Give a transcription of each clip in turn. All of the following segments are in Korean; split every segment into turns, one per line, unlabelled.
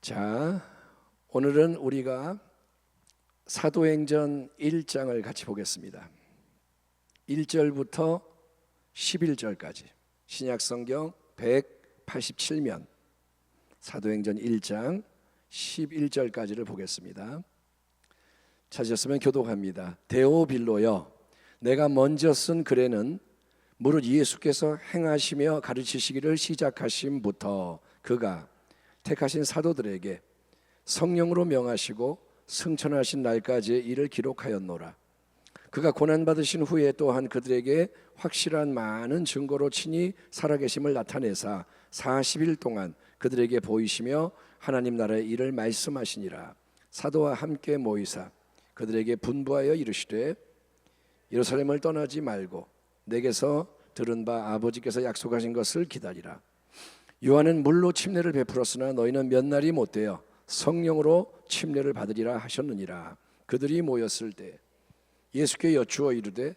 자, 오늘은 우리가 사도행전 1장을 같이 보겠습니다. 1절부터 11절까지 신약 성경 187면 사도행전 1장 11절까지를 보겠습니다. 찾으셨으면 교독합니다. 데오빌로여 내가 먼저 쓴 글에는 무릇 예수께서 행하시며 가르치시기를 시작하심부터 그가 택하신 사도들에게 성령으로 명하시고 승천하신 날까지의 일을 기록하였노라. 그가 고난 받으신 후에 또한 그들에게 확실한 많은 증거로 친히 살아계심을 나타내사 40일 동안 그들에게 보이시며 하나님 나라의 일을 말씀하시니라. 사도와 함께 모이사 그들에게 분부하여 이르시되 예루살렘을 떠나지 말고 내게서 들은 바 아버지께서 약속하신 것을 기다리라. 요한은 물로 침례를 베풀었으나 너희는 몇 날이 못 되어 성령으로 침례를 받으리라 하셨느니라. 그들이 모였을 때 예수께 여쭈어 이르되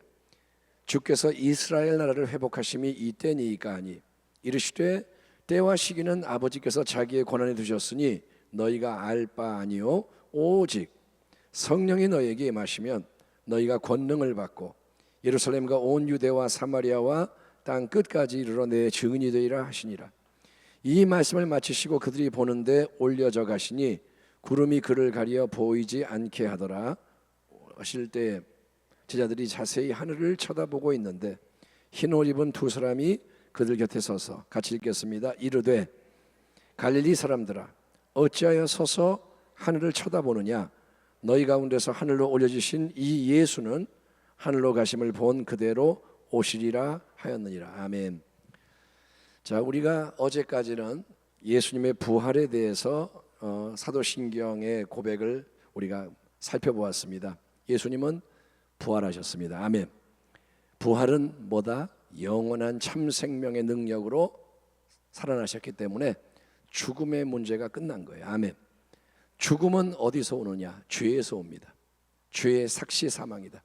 주께서 이스라엘 나라를 회복하심이 이때니이까 하니 이르시되 때와 시기는 아버지께서 자기의 권한에 두셨으니 너희가 알 바 아니요 오직 성령이 너희에게 임하시면 너희가 권능을 받고 예루살렘과 온 유대와 사마리아와 땅 끝까지 이르러 내 증인이 되리라 하시니라. 이 말씀을 마치시고 그들이 보는데 올려져 가시니 구름이 그를 가리어 보이지 않게 하더라. 하실 때 제자들이 자세히 하늘을 쳐다보고 있는데 흰 옷 입은 두 사람이 그들 곁에 서서 같이 읽겠습니다. 이르되 갈릴리 사람들아 어찌하여 서서 하늘을 쳐다보느냐 너희 가운데서 하늘로 올려주신 이 예수는 하늘로 가심을 본 그대로 오시리라 하였느니라. 아멘. 자, 우리가 어제까지는 예수님의 부활에 대해서 어, 사도신경의 고백을 우리가 살펴보았습니다. 예수님은 부활하셨습니다. 아멘. 부활은 뭐다? 영원한 참 생명의 능력으로 살아나셨기 때문에 죽음의 문제가 끝난 거예요. 아멘. 죽음은 어디서 오느냐? 죄에서 옵니다. 죄의 삭시 사망이다.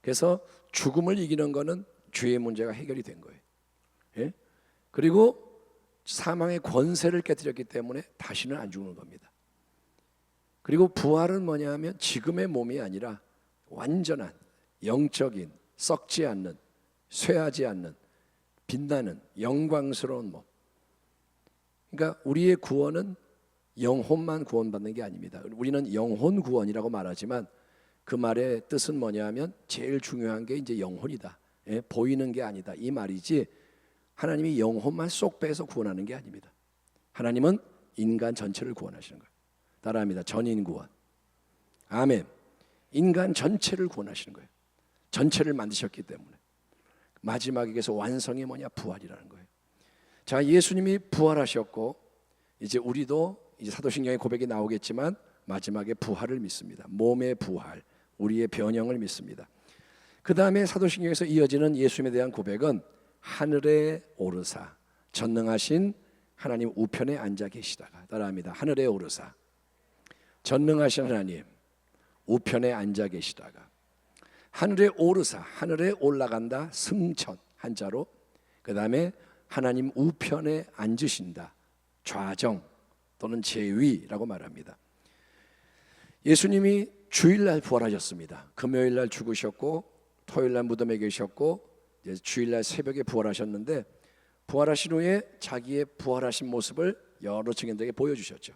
그래서 죽음을 이기는 것은 죄의 문제가 해결이 된 거예요. 예? 그리고 사망의 권세를 깨뜨렸기 때문에 다시는 안 죽는 겁니다. 그리고 부활은 뭐냐면 지금의 몸이 아니라 완전한 영적인 썩지 않는 쇠하지 않는 빛나는 영광스러운 몸. 그러니까 우리의 구원은 영혼만 구원받는 게 아닙니다. 우리는 영혼 구원이라고 말하지만 그 말의 뜻은 뭐냐면 제일 중요한 게 이제 영혼이다. 예? 보이는 게 아니다. 이 말이지 하나님이 영혼만 쏙 빼서 구원하는 게 아닙니다. 하나님은 인간 전체를 구원하시는 거예요. 따라합니다. 전인 구원. 아멘. 인간 전체를 구원하시는 거예요. 전체를 만드셨기 때문에. 마지막에서 완성이 뭐냐? 부활이라는 거예요. 자, 예수님이 부활하셨고 이제 우리도 이제 사도신경의 고백이 나오겠지만 마지막에 부활을 믿습니다. 몸의 부활, 우리의 변형을 믿습니다. 그 다음에 사도신경에서 이어지는 예수님에 대한 고백은 하늘에 오르사 전능하신 하나님 우편에 앉아 계시다가 따라합니다. 하늘에 오르사 전능하신 하나님 우편에 앉아 계시다가 하늘에 오르사 하늘에 올라간다 승천 한자로 그 다음에 하나님 우편에 앉으신다 좌정 또는 제위라고 말합니다. 예수님이 주일날 부활하셨습니다. 금요일날 죽으셨고 토요일날 무덤에 계셨고 주일날 새벽에 부활하셨는데 부활하신 후에 자기의 부활하신 모습을 여러 증인들에게 보여주셨죠.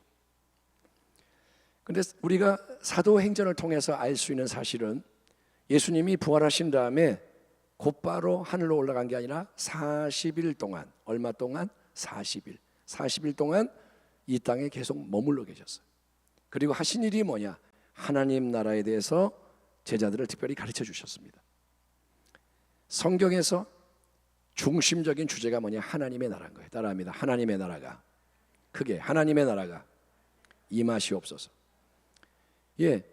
근데 우리가 사도행전을 통해서 알 수 있는 사실은 예수님이 부활하신 다음에 곧바로 하늘로 올라간 게 아니라 40일 동안 얼마 동안 40일 40일 동안 이 땅에 계속 머물러 계셨어요. 그리고 하신 일이 뭐냐? 하나님 나라에 대해서 제자들을 특별히 가르쳐 주셨습니다. 성경에서 중심적인 주제가 뭐냐? 하나님의 나라인 거예요. 따라합니다. 하나님의 나라가 크게 하나님의 나라가 임하시옵소서. 예.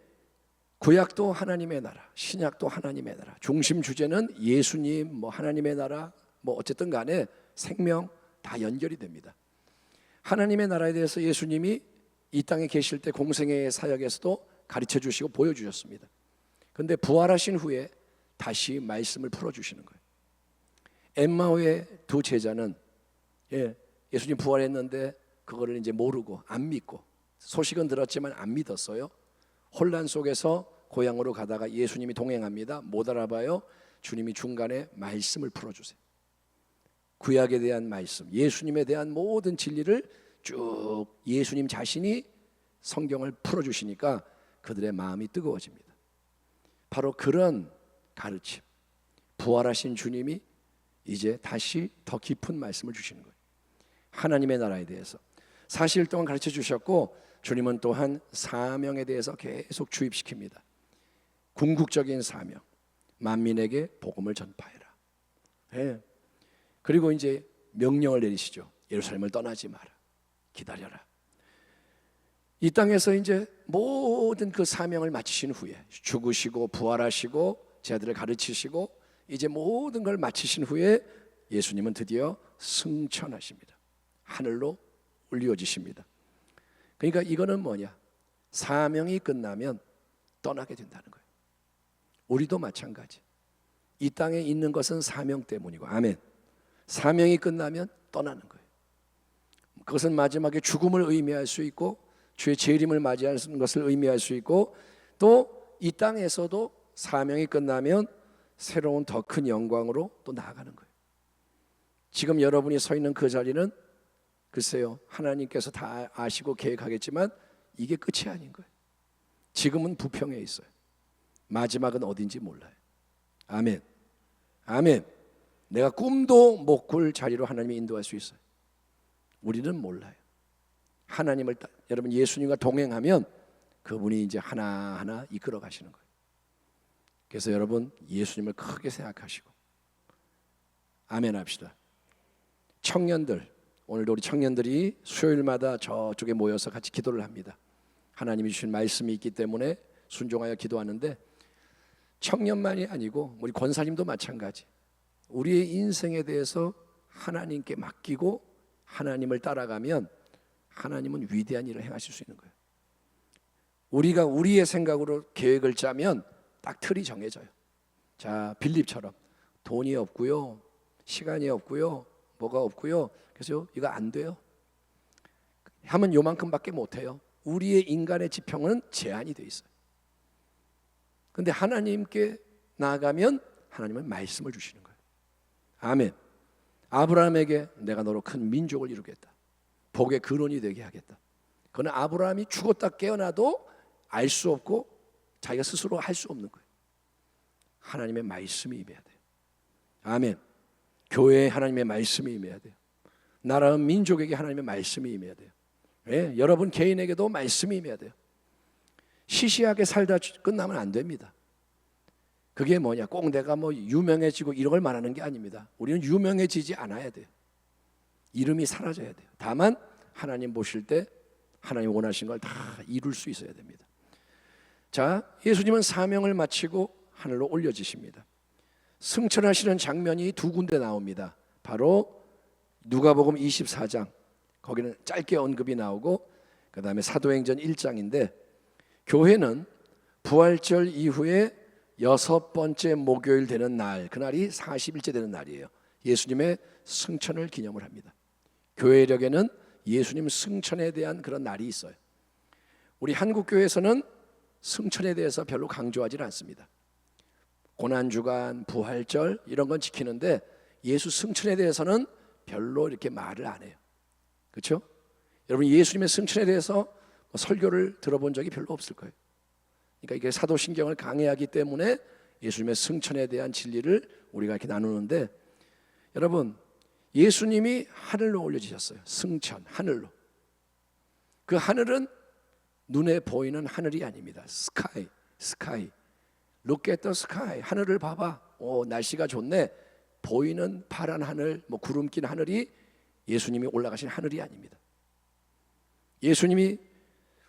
구약도 하나님의 나라, 신약도 하나님의 나라. 중심 주제는 예수님, 뭐 하나님의 나라, 뭐 어쨌든 간에 생명 다 연결이 됩니다. 하나님의 나라에 대해서 예수님이 이 땅에 계실 때 공생의 사역에서도 가르쳐 주시고 보여 주셨습니다. 근데 부활하신 후에 다시 말씀을 풀어 주시는 거예요. 엠마오의 두 제자는 예, 예수님 부활했는데 그거를 이제 모르고 안 믿고 소식은 들었지만 안 믿었어요. 혼란 속에서 고향으로 가다가 예수님이 동행합니다. 못 알아봐요. 주님이 중간에 말씀을 풀어주세요. 구약에 대한 말씀, 예수님에 대한 모든 진리를 쭉 예수님 자신이 성경을 풀어주시니까 그들의 마음이 뜨거워집니다. 바로 그런 가르침, 부활하신 주님이 이제 다시 더 깊은 말씀을 주시는 거예요. 하나님의 나라에 대해서 40일 동안 가르쳐 주셨고 주님은 또한 사명에 대해서 계속 주입시킵니다. 궁극적인 사명, 만민에게 복음을 전파해라. 예. 그리고 이제 명령을 내리시죠. 예루살렘을 떠나지 마라. 기다려라. 이 땅에서 이제 모든 그 사명을 마치신 후에 죽으시고 부활하시고 제자들을 가르치시고 이제 모든 걸 마치신 후에 예수님은 드디어 승천하십니다. 하늘로 올려지십니다. 그러니까 이거는 뭐냐? 사명이 끝나면 떠나게 된다는 거예요. 우리도 마찬가지. 이 땅에 있는 것은 사명 때문이고, 아멘. 사명이 끝나면 떠나는 거예요. 그것은 마지막에 죽음을 의미할 수 있고, 주의 재림을 맞이하는 것을 의미할 수 있고, 또 이 땅에서도 사명이 끝나면 새로운 더 큰 영광으로 또 나아가는 거예요. 지금 여러분이 서 있는 그 자리는 글쎄요, 하나님께서 다 아시고 계획하겠지만 이게 끝이 아닌 거예요. 지금은 부평에 있어요. 마지막은 어딘지 몰라요. 아멘. 아멘. 내가 꿈도 못 꿀 자리로 하나님이 인도할 수 있어요. 우리는 몰라요. 하나님을 따, 여러분 예수님과 동행하면 그분이 이제 하나하나 이끌어 가시는 거예요. 그래서 여러분 예수님을 크게 생각하시고 아멘 합시다. 청년들 오늘도 우리 청년들이 수요일마다 저쪽에 모여서 같이 기도를 합니다. 하나님이 주신 말씀이 있기 때문에 순종하여 기도하는데 청년만이 아니고 우리 권사님도 마찬가지. 우리의 인생에 대해서 하나님께 맡기고 하나님을 따라가면 하나님은 위대한 일을 행하실 수 있는 거예요. 우리가 우리의 생각으로 계획을 짜면 딱 틀이 정해져요. 자, 빌립처럼 돈이 없고요. 시간이 없고요. 뭐가 없고요. 그래서 이거 안 돼요. 하면 요만큼밖에 못 해요. 우리의 인간의 지평은 제한이 돼 있어요. 근데 하나님께 나아가면 하나님은 말씀을 주시는 거예요. 아멘. 아브라함에게 내가 너로 큰 민족을 이루겠다. 복의 근원이 되게 하겠다. 그는 아브라함이 죽었다 깨어나도 알 수 없고 자기가 스스로 할 수 없는 거예요. 하나님의 말씀이 임해야 돼요. 아멘. 교회에 하나님의 말씀이 임해야 돼요. 나라는 민족에게 하나님의 말씀이 임해야 돼요. 예, 여러분 개인에게도 말씀이 임해야 돼요. 시시하게 살다 끝나면 안 됩니다. 그게 뭐냐? 꼭 내가 뭐 유명해지고 이런 걸 말하는 게 아닙니다. 우리는 유명해지지 않아야 돼요. 이름이 사라져야 돼요. 다만 하나님 보실 때 하나님 원하신 걸 다 이룰 수 있어야 됩니다. 자, 예수님은 사명을 마치고 하늘로 올려지십니다. 승천하시는 장면이 두 군데 나옵니다. 바로 누가복음 24장 거기는 짧게 언급이 나오고 그다음에 사도행전 1장인데 교회는 부활절 이후에 여섯 번째 목요일 되는 날 그날이 40일째 되는 날이에요. 예수님의 승천을 기념을 합니다. 교회력에는 예수님 승천에 대한 그런 날이 있어요. 우리 한국 교회에서는 승천에 대해서 별로 강조하지 않습니다. 고난 주간, 부활절 이런 건 지키는데 예수 승천에 대해서는 별로 이렇게 말을 안 해요. 그렇죠? 여러분 예수님의 승천에 대해서 뭐 설교를 들어본 적이 별로 없을 거예요. 그러니까 이게 사도신경을 강해하기 때문에 예수님의 승천에 대한 진리를 우리가 이렇게 나누는데 여러분 예수님이 하늘로 올려지셨어요. 승천 하늘로. 그 하늘은 눈에 보이는 하늘이 아닙니다. 스카이, 스카이. Look at the sky. 하늘을 봐봐. 오, 날씨가 좋네. 보이는 파란 하늘, 뭐 구름 낀 하늘이 예수님이 올라가신 하늘이 아닙니다. 예수님이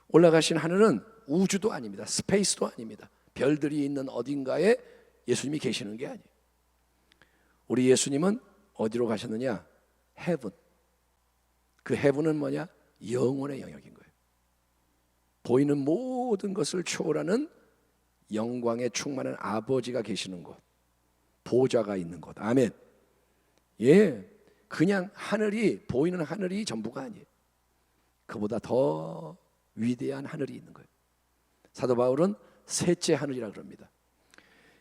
올라가신 하늘은 우주도 아닙니다. 스페이스도 아닙니다. 별들이 있는 어딘가에 예수님이 계시는 게 아니에요. 우리 예수님은 어디로 가셨느냐? 헤븐. 그 헤븐은 뭐냐? 영혼의 영역인 거예요. 보이는 모든 것을 초월하는 영광에 충만한 아버지가 계시는 곳. 보좌가 있는 곳. 아멘. 예. 그냥 하늘이 보이는 하늘이 전부가 아니에요. 그보다 더 위대한 하늘이 있는 거예요. 사도 바울은 셋째 하늘이라 그럽니다.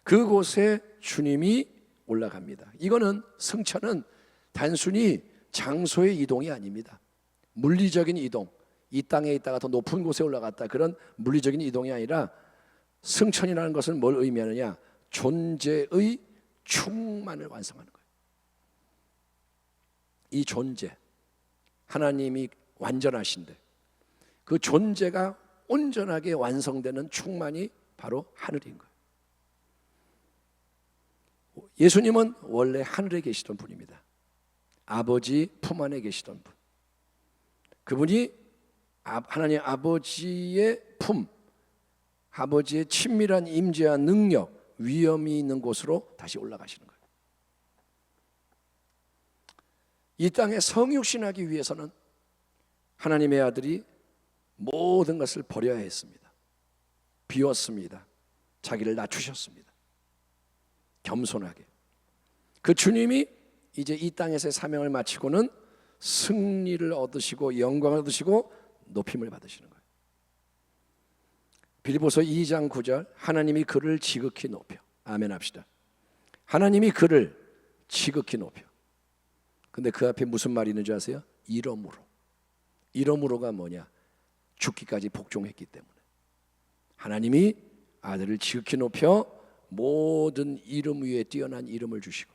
그곳에 주님이 올라갑니다. 이거는 승천은 단순히 장소의 이동이 아닙니다. 물리적인 이동, 이 땅에 있다가 더 높은 곳에 올라갔다 그런 물리적인 이동이 아니라 승천이라는 것은 뭘 의미하느냐? 존재의 충만을 완성하는 거예요. 이 존재, 하나님이 완전하신데 그 존재가 온전하게 완성되는 충만이 바로 하늘인 거예요. 예수님은 원래 하늘에 계시던 분입니다. 아버지 품 안에 계시던 분. 그분이 아- 하나님 아버지의 품, 아버지의 친밀한 임재와 능력, 위엄이 있는 곳으로 다시 올라가시는 거예요. 이 땅에 성육신하기 위해서는 하나님의 아들이 모든 것을 버려야 했습니다. 비웠습니다. 자기를 낮추셨습니다. 겸손하게. 그 주님이 이제 이 땅에서의 사명을 마치고는 승리를 얻으시고 영광을 얻으시고 높임을 받으시는 거예요. 빌보서 2장 9절 하나님이 그를 지극히 높여 아멘 합시다. 하나님이 그를 지극히 높여. 근데 그 앞에 무슨 말이 있는 줄 아세요? 이러므로. 이러므로가 뭐냐? 죽기까지 복종했기 때문에. 하나님이 아들을 지극히 높여 모든 이름 위에 뛰어난 이름을 주시고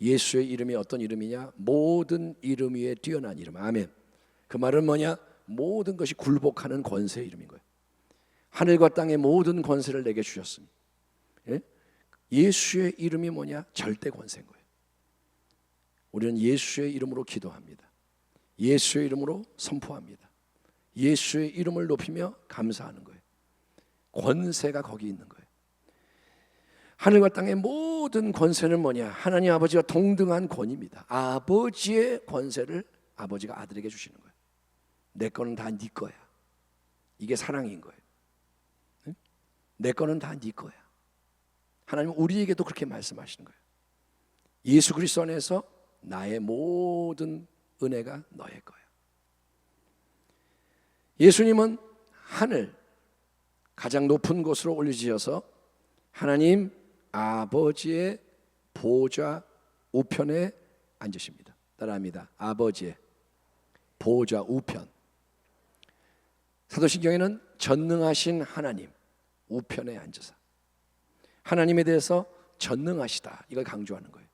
예수의 이름이 어떤 이름이냐? 모든 이름 위에 뛰어난 이름. 아멘. 그 말은 뭐냐? 모든 것이 굴복하는 권세의 이름인 거예요. 하늘과 땅의 모든 권세를 내게 주셨으니. 예? 예수의 이름이 뭐냐? 절대 권세인 거예요. 우리는 예수의 이름으로 기도합니다. 예수의 이름으로 선포합니다. 예수의 이름을 높이며 감사하는 거예요. 권세가 거기 있는 거예요. 하늘과 땅의 모든 권세는 뭐냐? 하나님 아버지와 동등한 권입니다. 아버지의 권세를 아버지가 아들에게 주시는 거예요. 내 거는 다 네 거야. 이게 사랑인 거예요. 응? 내 거는 다 네 거야. 하나님 우리에게도 그렇게 말씀하시는 거예요. 예수 그리스도 안에서 나의 모든 은혜가 너의 거야. 예수님은 하늘 가장 높은 곳으로 올리셔서 하나님 아버지의 보좌 우편에 앉으십니다. 따라합니다. 아버지의 보좌 우편. 사도신경에는 전능하신 하나님 우편에 앉으사 하나님에 대해서 전능하시다 이걸 강조하는 거예요.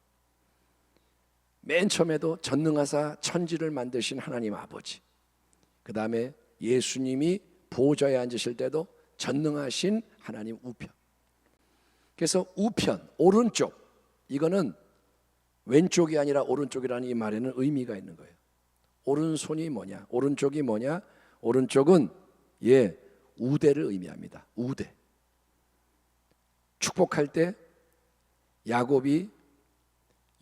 맨 처음에도 전능하사 천지를 만드신 하나님 아버지. 그 다음에 예수님이 보좌에 앉으실 때도 전능하신 하나님 우편. 그래서 우편 오른쪽 이거는 왼쪽이 아니라 오른쪽이라는 이 말에는 의미가 있는 거예요. 오른손이 뭐냐? 오른쪽이 뭐냐? 오른쪽은 예 우대를 의미합니다. 우대. 축복할 때 야곱이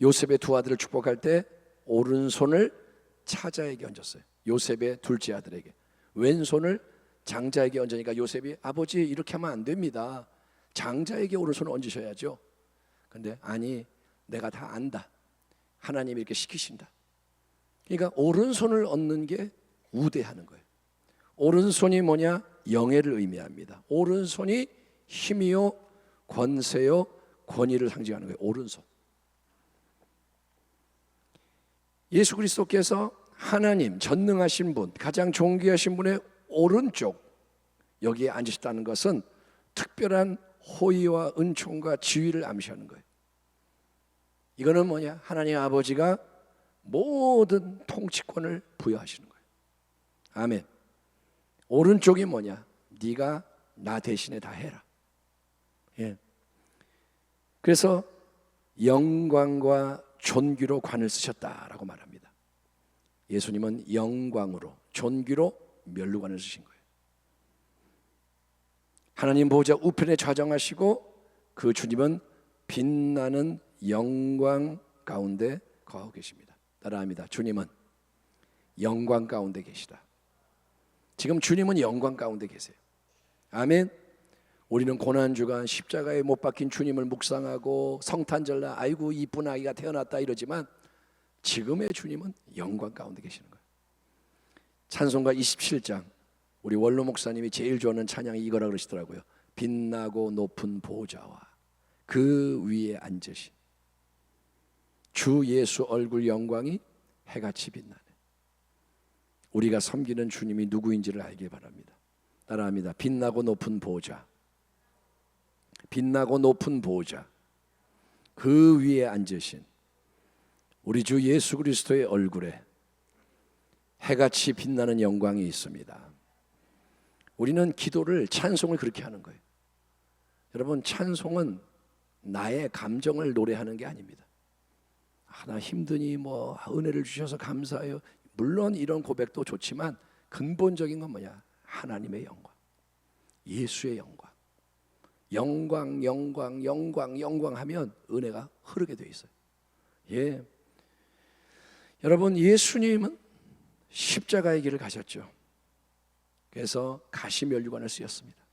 요셉의 두 아들을 축복할 때 오른손을 차자에게 얹었어요. 요셉의 둘째 아들에게. 왼손을 장자에게 얹으니까 요셉이 아버지 이렇게 하면 안 됩니다. 장자에게 오른손을 얹으셔야죠. 근데 아니 내가 다 안다. 하나님이 이렇게 시키신다. 그러니까 오른손을 얻는 게 우대하는 거예요. 오른손이 뭐냐? 영예를 의미합니다. 오른손이 힘이요, 권세요, 권위를 상징하는 거예요. 오른손. 예수 그리스도께서 하나님 전능하신 분, 가장 존귀하신 분의 오른쪽 여기에 앉으셨다는 것은 특별한 호의와 은총과 지위를 암시하는 거예요. 이거는 뭐냐? 하나님 아버지가 모든 통치권을 부여하시는 거예요. 아멘. 오른쪽이 뭐냐? 네가 나 대신에 다 해라. 예. 그래서 영광과 존귀로 관을 쓰셨다라고 말합니다. 예수님은 영광으로 존귀로 멸루관을 쓰신 거예요. 하나님 보호자 우편에 좌정하시고 그 주님은 빛나는 영광 가운데 거하고 계십니다. 따라합니다. 주님은 영광 가운데 계시다. 지금 주님은 영광 가운데 계세요. 아멘. 우리는 고난 주간 십자가에 못 박힌 주님을 묵상하고 성탄절날 아이고 이쁜 아이가 태어났다 이러지만 지금의 주님은 영광 가운데 계시는 거예요. 찬송가 27장 우리 원로 목사님이 제일 좋아하는 찬양이 이거라 그러시더라고요. 빛나고 높은 보좌와 그 위에 앉으신 주 예수 얼굴 영광이 해같이 빛나네. 우리가 섬기는 주님이 누구인지를 알길 바랍니다. 따라합니다. 빛나고 높은 보좌. 빛나고 높은 보좌. 그 위에 앉으신 우리 주 예수 그리스도의 얼굴에 해같이 빛나는 영광이 있습니다. 우리는 기도를 찬송을 그렇게 하는 거예요. 여러분 찬송은 나의 감정을 노래하는 게 아닙니다. 아, 나 힘드니 뭐 은혜를 주셔서 감사해요. 물론 이런 고백도 좋지만 근본적인 건 뭐냐? 하나님의 영광, 예수의 영광, 영광, 영광, 영광, 영광 하면 은혜가 흐르게 돼 있어요. 예. 여러분 예수님은 십자가의 길을 가셨죠. 그래서 가시면류관을 쓰였습니다.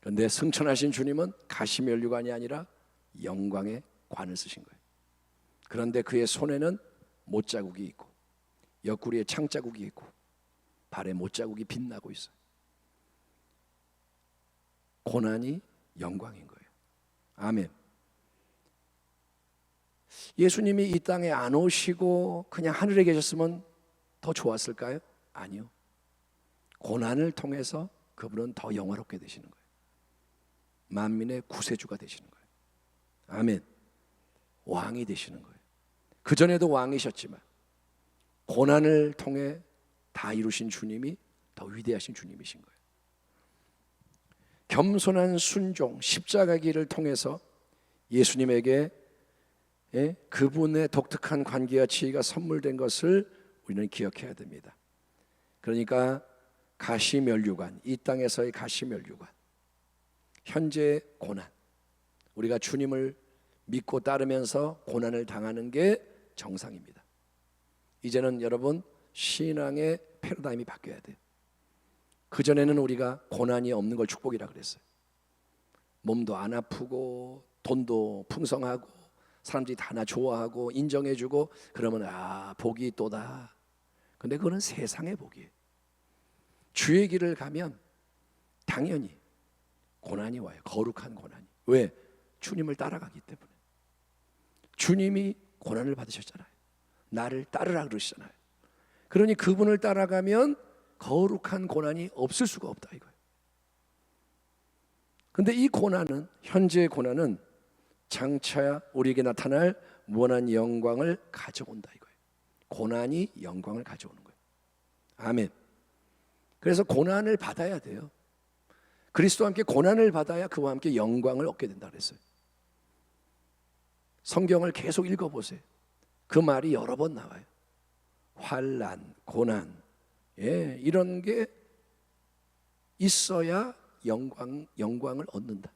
그런데 승천하신 주님은 가시면류관이 아니라 영광의 관을 쓰신 거예요. 그런데 그의 손에는 못자국이 있고 옆구리에 창자국이 있고 발에 못자국이 빛나고 있어요. 고난이 영광인 거예요. 아멘. 예수님이 이 땅에 안 오시고 그냥 하늘에 계셨으면 더 좋았을까요? 아니요. 고난을 통해서 그분은 더 영화롭게 되시는 거예요. 만민의 구세주가 되시는 거예요. 아멘. 왕이 되시는 거예요. 그 전에도 왕이셨지만 고난을 통해 다 이루신 주님이 더 위대하신 주님이신 거예요. 겸손한 순종, 십자가 길을 통해서 예수님에게 예, 그분의 독특한 관계와 지혜가 선물된 것을 우리는 기억해야 됩니다. 그러니까 가시면류관, 이 땅에서의 가시면류관, 현재 고난, 우리가 주님을 믿고 따르면서 고난을 당하는 게 정상입니다. 이제는 여러분 신앙의 패러다임이 바뀌어야 돼요. 그 전에는 우리가 고난이 없는 걸 축복이라 그랬어요. 몸도 안 아프고 돈도 풍성하고 사람들이 다 나 좋아하고 인정해주고 그러면 아 복이 또다. 근데 그거는 세상의 복이에요. 주의 길을 가면 당연히 고난이 와요. 거룩한 고난이. 왜? 주님을 따라가기 때문에. 주님이 고난을 받으셨잖아요. 나를 따르라 그러시잖아요. 그러니 그분을 따라가면 거룩한 고난이 없을 수가 없다 이거예요. 근데 이 고난은 현재의 고난은 장차 우리에게 나타날 무한한 영광을 가져온다 이거예요. 고난이 영광을 가져오는 거예요. 아멘. 그래서 고난을 받아야 돼요. 그리스도와 함께 고난을 받아야 그와 함께 영광을 얻게 된다 그랬어요. 성경을 계속 읽어 보세요. 그 말이 여러 번 나와요. 환란, 고난, 예, 이런 게 있어야 영광 영광을 얻는다.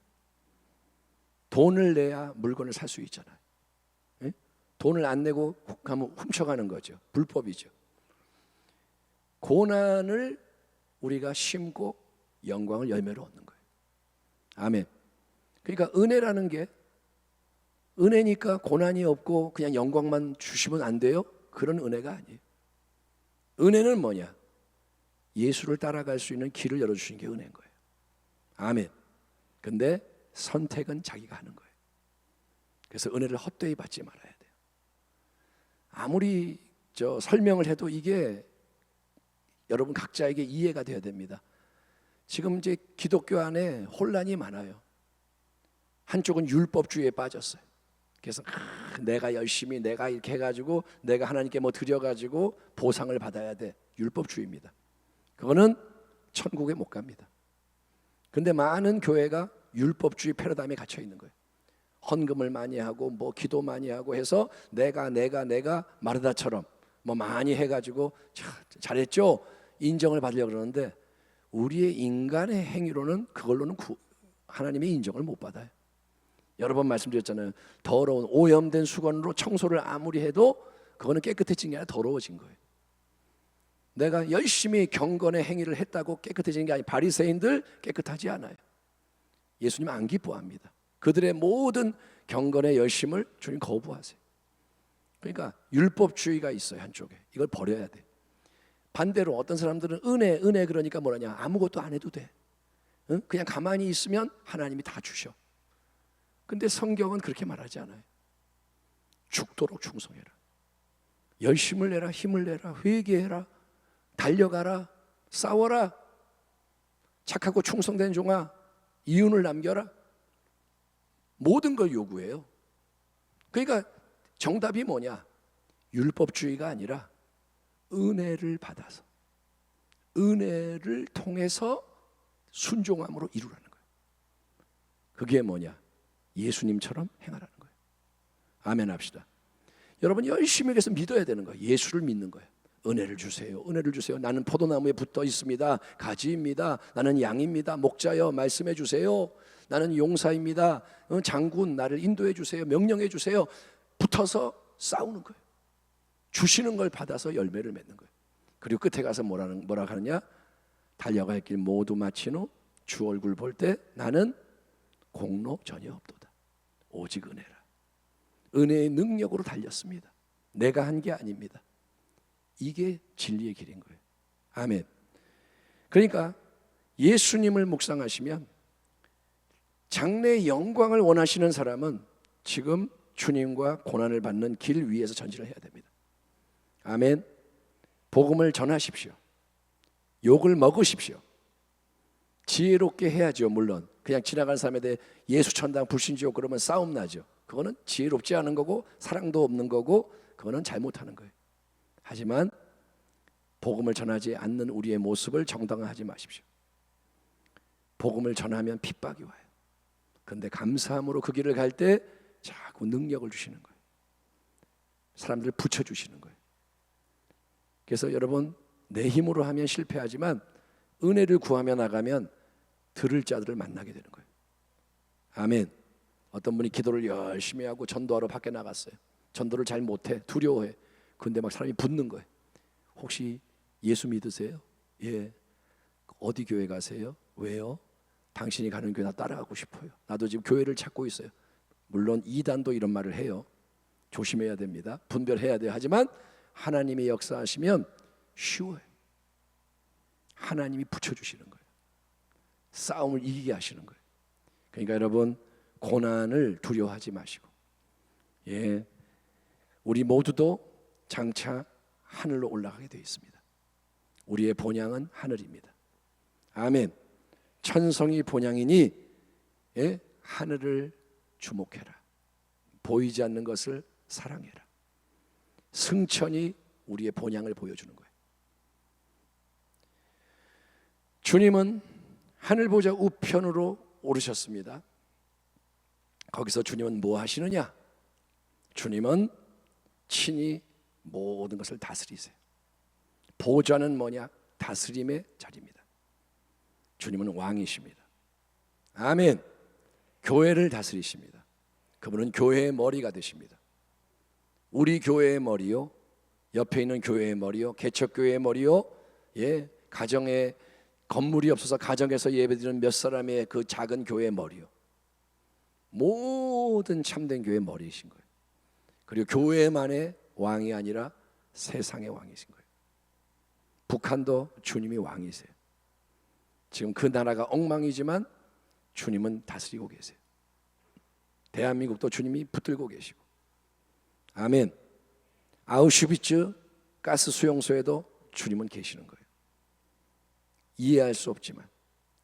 돈을 내야 물건을 살 수 있잖아요. 예? 돈을 안 내고 가면 훔쳐가는 거죠. 불법이죠. 고난을 우리가 심고 영광을 열매로 얻는 거예요. 아멘. 그러니까 은혜라는 게 은혜니까 고난이 없고 그냥 영광만 주시면 안 돼요? 그런 은혜가 아니에요. 은혜는 뭐냐? 예수를 따라갈 수 있는 길을 열어주시는 게 은혜인 거예요. 아멘. 근데 선택은 자기가 하는 거예요. 그래서 은혜를 헛되이 받지 말아야 돼요. 아무리 저 설명을 해도 이게 여러분 각자에게 이해가 돼야 됩니다. 지금 이제 기독교 안에 혼란이 많아요. 한쪽은 율법주의에 빠졌어요. 그래서 아, 내가 열심히 내가 이렇게 해가지고 내가 하나님께 뭐 드려가지고 보상을 받아야 돼. 율법주의입니다. 그거는 천국에 못 갑니다. 근데 많은 교회가 율법주의 패러다임에 갇혀 있는 거예요. 헌금을 많이 하고 뭐 기도 많이 하고 해서 내가 내가 내가 마르다처럼 뭐 많이 해가지고 자, 잘했죠 인정을 받으려 고 그러는데 우리의 인간의 행위로는 그걸로는 구, 하나님의 인정을 못 받아요. 여러 번 말씀드렸잖아요. 더러운 오염된 수건으로 청소를 아무리 해도 그거는 깨끗해진 게 아니라 더러워진 거예요. 내가 열심히 경건의 행위를 했다고 깨끗해지는 게 아니 바리새인들 깨끗하지 않아요. 예수님 안 기뻐합니다. 그들의 모든 경건의 열심을 주님 거부하세요. 그러니까 율법주의가 있어요 한쪽에 이걸 버려야 돼. 반대로 어떤 사람들은 은혜, 은혜 그러니까 뭐라냐? 아무것도 안 해도 돼. 응? 그냥 가만히 있으면 하나님이 다 주셔. 근데 성경은 그렇게 말하지 않아요. 죽도록 충성해라. 열심을 내라, 힘을 내라, 회개해라, 달려가라, 싸워라. 착하고 충성된 종아, 이윤을 남겨라. 모든 걸 요구해요. 그러니까 정답이 뭐냐? 율법주의가 아니라 은혜를 받아서 은혜를 통해서 순종함으로 이루라는 거예요. 그게 뭐냐? 예수님처럼 행하라는 거예요. 아멘 합시다. 여러분 열심히 해서 믿어야 되는 거예요. 예수를 믿는 거예요. 은혜를 주세요. 은혜를 주세요. 나는 포도나무에 붙어 있습니다. 가지입니다. 나는 양입니다. 목자여 말씀해 주세요. 나는 용사입니다. 어, 장군 나를 인도해 주세요. 명령해 주세요. 붙어서 싸우는 거예요. 주시는 걸 받아서 열매를 맺는 거예요. 그리고 끝에 가서 뭐라는 뭐라 하느냐? 달려갈 길 모두 마친 후 주 얼굴 볼 때 나는 공로 전혀 없도다. 오직 은혜라. 은혜의 능력으로 달렸습니다. 내가 한 게 아닙니다. 이게 진리의 길인 거예요. 아멘. 그러니까 예수님을 묵상하시면 장래의 영광을 원하시는 사람은 지금 주님과 고난을 받는 길 위에서 전진을 해야 됩니다. 아멘. 복음을 전하십시오. 욕을 먹으십시오. 지혜롭게 해야죠, 물론. 그냥 지나간 사람에 대해 예수 천당 불신지옥 그러면 싸움 나죠. 그거는 지혜롭지 않은 거고 사랑도 없는 거고 그거는 잘못하는 거예요. 하지만 복음을 전하지 않는 우리의 모습을 정당화하지 마십시오. 복음을 전하면 핍박이 와요. 근데 감사함으로 그 길을 갈 때 자꾸 능력을 주시는 거예요. 사람들을 붙여 주시는 거예요. 그래서 여러분 내 힘으로 하면 실패하지만 은혜를 구하며 나가면 들을 자들을 만나게 되는 거예요. 아멘. 어떤 분이 기도를 열심히 하고 전도하러 밖에 나갔어요. 전도를 잘 못해 두려워해. 근데 막 사람이 붙는 거예요. 혹시 예수 믿으세요? 예. 어디 교회 가세요? 왜요? 당신이 가는 교회 나 따라가고 싶어요. 나도 지금 교회를 찾고 있어요. 물론 이단도 이런 말을 해요. 조심해야 됩니다. 분별해야 돼요. 하지만 하나님이 역사하시면 쉬워요. 하나님이 붙여주시는 거예요. 싸움을 이기게 하시는 거예요. 그러니까 여러분 고난을 두려워하지 마시고, 예, 우리 모두도 장차 하늘로 올라가게 되어 있습니다. 우리의 본향은 하늘입니다. 아멘. 천성이 본향이니 예, 하늘을 주목해라. 보이지 않는 것을 사랑해라. 승천이 우리의 본향을 보여주는 거예요. 주님은 하늘 보좌 우편으로 오르셨습니다. 거기서 주님은 뭐 하시느냐? 주님은 친히 모든 것을 다스리세요. 보좌는 뭐냐? 다스림의 자리입니다. 주님은 왕이십니다. 아멘. 교회를 다스리십니다. 그분은 교회의 머리가 되십니다. 우리 교회의 머리요, 옆에 있는 교회의 머리요, 개척교회의 머리요, 예, 가정에 건물이 없어서 가정에서 예배드리는 몇 사람의 그 작은 교회의 머리요. 모든 참된 교회의 머리이신 거예요. 그리고 교회만의 왕이 아니라 세상의 왕이신 거예요. 북한도 주님이 왕이세요. 지금 그 나라가 엉망이지만 주님은 다스리고 계세요. 대한민국도 주님이 붙들고 계시고. 아멘. 아우슈비츠 가스 수용소에도 주님은 계시는 거예요. 이해할 수 없지만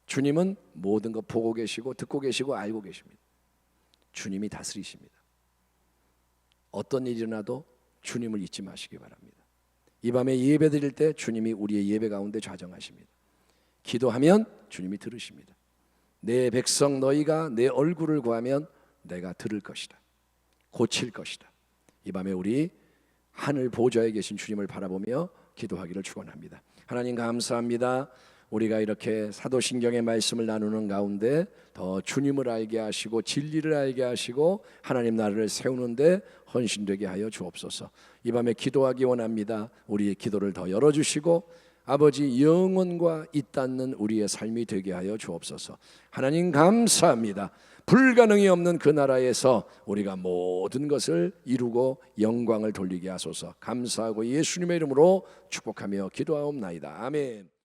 주님은 모든 것 보고 계시고 듣고 계시고 알고 계십니다. 주님이 다스리십니다. 어떤 일이 일어나도 주님을 잊지 마시기 바랍니다. 이 밤에 예배 드릴 때 주님이 우리의 예배 가운데 좌정하십니다. 기도하면 주님이 들으십니다. 내 백성 너희가 내 얼굴을 구하면 내가 들을 것이다. 고칠 것이다. 이 밤에 우리 하늘 보좌에 계신 주님을 바라보며 기도하기를 축원합니다. 하나님 감사합니다. 우리가 이렇게 사도신경의 말씀을 나누는 가운데 더 주님을 알게 하시고 진리를 알게 하시고 하나님 나라를 세우는데 헌신되게 하여 주옵소서. 이 밤에 기도하기 원합니다. 우리의 기도를 더 열어 주시고 아버지 영원과 잇닿는 우리의 삶이 되게 하여 주옵소서. 하나님 감사합니다. 불가능이 없는 그 나라에서 우리가 모든 것을 이루고 영광을 돌리게 하소서. 감사하고 예수님의 이름으로 축복하며 기도하옵나이다. 아멘.